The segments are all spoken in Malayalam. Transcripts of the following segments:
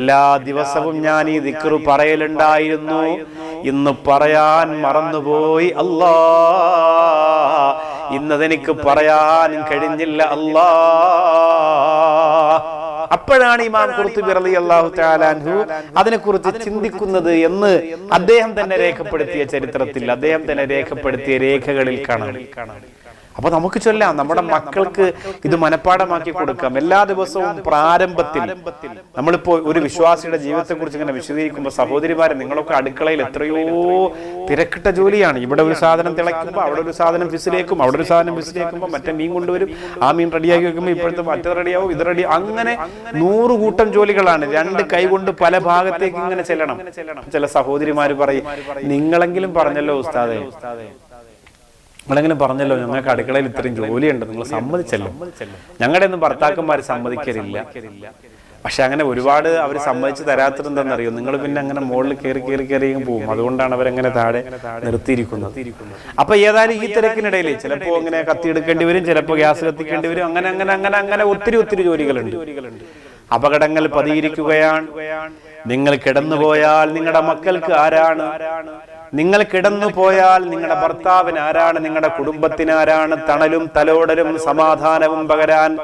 എല്ലാ ദിവസവും ഞാൻ ഈ ദിക്റു പറയലുണ്ടായിരുന്നു. ഇന്ന് പറയാൻ മറന്നുപോയി അല്ലാ. ഇന്നതെനിക്ക് പറയാൻ കഴിഞ്ഞില്ല അല്ലാ. അപ്പോഴാണ് ഇമാം കുർത്തുബി റളിയല്ലാഹു തആല അൻഹു അതിനെക്കുറിച്ച് ചിന്തിക്കുന്നത് എന്ന് അദ്ദേഹം തന്നെ രേഖപ്പെടുത്തിയ ചരിത്രത്തിൽ അദ്ദേഹം തന്നെ രേഖപ്പെടുത്തിയ രേഖകളിൽ കാണാം. അപ്പൊ നമുക്ക് ചൊല്ലാം നമ്മുടെ മക്കൾക്ക് ഇത് മനഃപ്പാടമാക്കി കൊടുക്കാം. എല്ലാ ദിവസവും പ്രാരംഭത്തിൽ നമ്മളിപ്പോ ഒരു വിശ്വാസിയുടെ ജീവിതത്തെക്കുറിച്ച് ഇങ്ങനെ വിശദീകരിക്കുമ്പോൾ സഹോദരിമാരെ നിങ്ങളൊക്കെ അടുക്കളയിൽ എത്രയോ തിരക്കിട്ട ജോലിയാണ്. ഇവിടെ ഒരു സാധനം തിളയ്ക്കുമ്പോൾ അവിടെ ഒരു സാധനം ഫിസിലേക്കും അവിടെ ഒരു സാധനം ഫിസിലേക്കുമ്പോൾ മറ്റേ മീൻ കൊണ്ടുവരും. ആ മീൻ റെഡിയാക്കി വെക്കുമ്പോൾ ഇപ്പോഴത്തെ മറ്റേ റെഡിയാവും ഇത് റെഡി അങ്ങനെ നൂറ് കൂട്ടം ജോലികളാണ്. രണ്ട് കൈ കൊണ്ട് പല ഭാഗത്തേക്ക് ഇങ്ങനെ ചെല്ലണം. ചില സഹോദരിമാര് പറയും നിങ്ങളെങ്കിലും പറഞ്ഞല്ലോ ഉസ്താദെ. നിങ്ങളെങ്ങനെ പറഞ്ഞല്ലോ ഞങ്ങൾക്ക് അടുക്കളയിൽ ഇത്രയും ജോലിയുണ്ട് നിങ്ങൾ സമ്മതിച്ചല്ലോ. ഞങ്ങളുടെ ഒന്നും ഭർത്താക്കന്മാർ സമ്മതിക്കലില്ല. പക്ഷെ അങ്ങനെ ഒരുപാട് അവർ സമ്മതിച്ച് തരാത്തത് എന്താണെന്നറിയോ നിങ്ങൾ പിന്നെ അങ്ങനെ മുകളിൽ കയറി കയറി കയറി പോകും. അതുകൊണ്ടാണ് അവരങ്ങനെ താഴെ നിർത്തിയിരിക്കുന്നത്. അപ്പൊ ഏതായാലും ഈ തിരക്കിനിടയിൽ ചിലപ്പോൾ അങ്ങനെ കത്തിയെടുക്കേണ്ടി വരും ചിലപ്പോൾ ഗ്യാസ് കത്തിക്കേണ്ടി വരും. അങ്ങനെ അങ്ങനെ അങ്ങനെ അങ്ങനെ ഒത്തിരി ഒത്തിരി ജോലികളുണ്ട്. അപകടങ്ങൾ പതിയിരിക്കുകയാണ്. നിങ്ങൾ കിടന്നുപോയാൽ നിങ്ങളുടെ മക്കൾക്ക് ആരാണ്? നിങ്ങൾ കിടന്നു പോയാൽ നിങ്ങളുടെ ഭർത്താവിന് ആരാണ് നിങ്ങളുടെ കുടുംബത്തിന് ആരാണ്? തണലും തലോടലും സമാധാനവും പകരാൻ.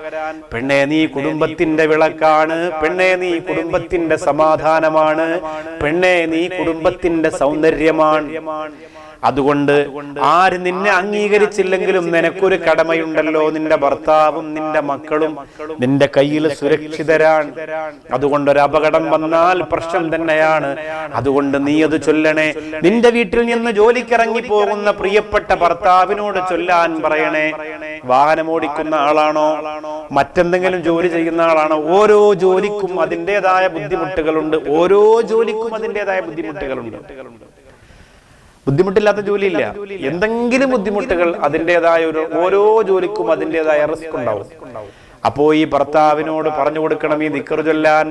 പെണ്ണേ നീ കുടുംബത്തിന്റെ വിളക്കാണ്. പെണ്ണേ നീ കുടുംബത്തിന്റെ സമാധാനമാണ്. പെണ്ണേ നീ കുടുംബത്തിന്റെ സൗന്ദര്യമാണ്. അതുകൊണ്ട് ആര് നിന്നെ അംഗീകരിച്ചില്ലെങ്കിലും നിനക്കൊരു കടമയുണ്ടല്ലോ നിന്റെ ഭർത്താവും നിന്റെ മക്കളും നിന്റെ കയ്യിൽ സുരക്ഷിതരാണ്. അതുകൊണ്ട് ഒരു അപകടം വന്നാൽ പ്രശ്നം തന്നെയാണ്. അതുകൊണ്ട് നീ അത് ചൊല്ലണേ. നിന്റെ വീട്ടിൽ നിന്ന് ജോലിക്കിറങ്ങി പോകുന്ന പ്രിയപ്പെട്ട ഭർത്താവിനോട് ചൊല്ലാൻ പറയണേ. വാഹനം ഓടിക്കുന്ന ആളാണോ? മറ്റെന്തെങ്കിലും ജോലി ചെയ്യുന്ന ആളാണോ? ഓരോ ജോലിക്കും അതിന്റെതായ ബുദ്ധിമുട്ടുകളുണ്ട്. ഓരോ ജോലിക്കും അതിന്റെതായ ബുദ്ധിമുട്ടുകളുണ്ട്. ബുദ്ധിമുട്ടില്ലാത്ത ജോലിയില്ല. എന്തെങ്കിലും ബുദ്ധിമുട്ടുകൾ അതിന്റെതായ ഒരു ഓരോ ജോലിക്കും അതിന്റെതായ റിസ്ക് ഉണ്ടാവും. അപ്പോ ഈ ഭർത്താവിനോട് പറഞ്ഞു കൊടുക്കണം ഈ ദിക്കർ ചൊല്ലാൻ.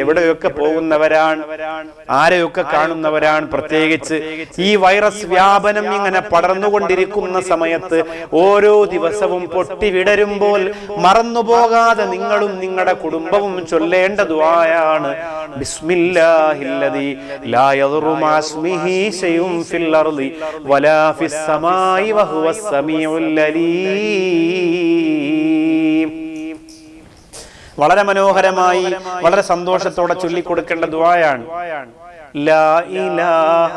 എവിടെയൊക്കെ പോകുന്നവരാണ് ആരെയൊക്കെ കാണുന്നവരാണ് പ്രത്യേകിച്ച് ഈ വൈറസ് വ്യാപനം ഇങ്ങനെ പടർന്നുകൊണ്ടിരിക്കുന്ന സമയത്ത് ഓരോ ദിവസവും പൊട്ടി വിടരുമ്പോൾ മറന്നുപോകാതെ നിങ്ങളും നിങ്ങളുടെ കുടുംബവും ചൊല്ലേണ്ട ദുആയാണ് ബിസ്മില്ലാഹില്ലദീ ലാ ഇസ്മിഹി شيء ഫിൽ الأرض വലാ ഫിസ് സമായി وهو സമീഉൽ അലീം വളരെ മനോഹരമായി വളരെ സന്തോഷത്തോടെ ചൊല്ലിക്കൊടുക്കേണ്ട ദുആയാണ്. ലാ ഇലാഹ